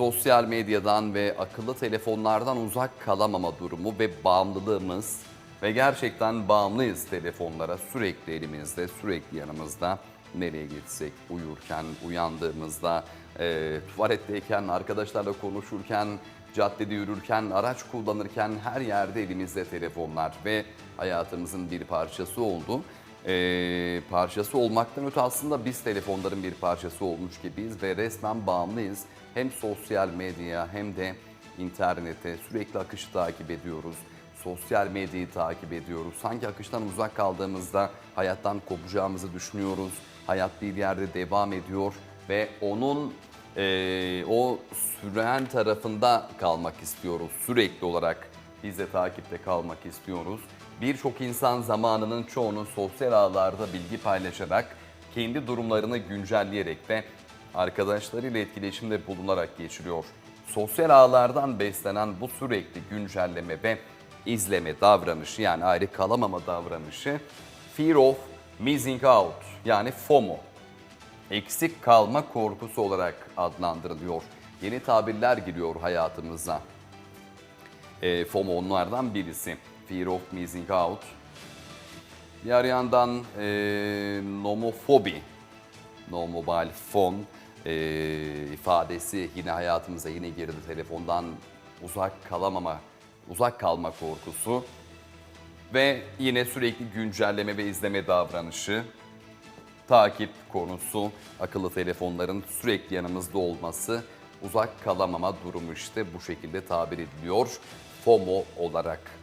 sosyal medyadan ve akıllı telefonlardan uzak kalamama durumu ve bağımlılığımız ve gerçekten bağımlıyız telefonlara sürekli elimizde, sürekli yanımızda. Nereye gitsek, uyurken, uyandığımızda, e, tuvaletteyken, arkadaşlarla konuşurken, caddede yürürken, araç kullanırken her yerde elimizde telefonlar ve hayatımızın bir parçası oldu. E, parçası olmaktan öte aslında biz telefonların bir parçası olmuş gibiyiz ve resmen bağımlıyız. Hem sosyal medyaya hem de internete sürekli akışı takip ediyoruz. Sosyal medyayı takip ediyoruz. Sanki akıştan uzak kaldığımızda hayattan kopacağımızı düşünüyoruz. Hayat bir yerde devam ediyor ve onun eee, o süren tarafında kalmak istiyoruz. Sürekli olarak biz de takipte kalmak istiyoruz. Birçok insan zamanının çoğunu sosyal ağlarda bilgi paylaşarak, kendi durumlarını güncelleyerek ve arkadaşlarıyla etkileşimde bulunarak geçiriyor. Sosyal ağlardan beslenen bu sürekli güncelleme ve izleme davranışı yani ayrı kalamama davranışı fear of missing out yani FOMO eksik kalma korkusu olarak adlandırılıyor. Yeni tabirler giriyor hayatımıza. E, FOMO onlardan birisi. Fear of missing out. Diğer yandan e, nomofobi, no mobile phone e, ifadesi yine hayatımıza yine girdi. Telefondan uzak kalamama, uzak kalma korkusu ve yine sürekli güncelleme ve izleme davranışı takip konusu, akıllı telefonların sürekli yanımızda olması, uzak kalamama durumu işte bu şekilde tabir ediliyor FOMO olarak.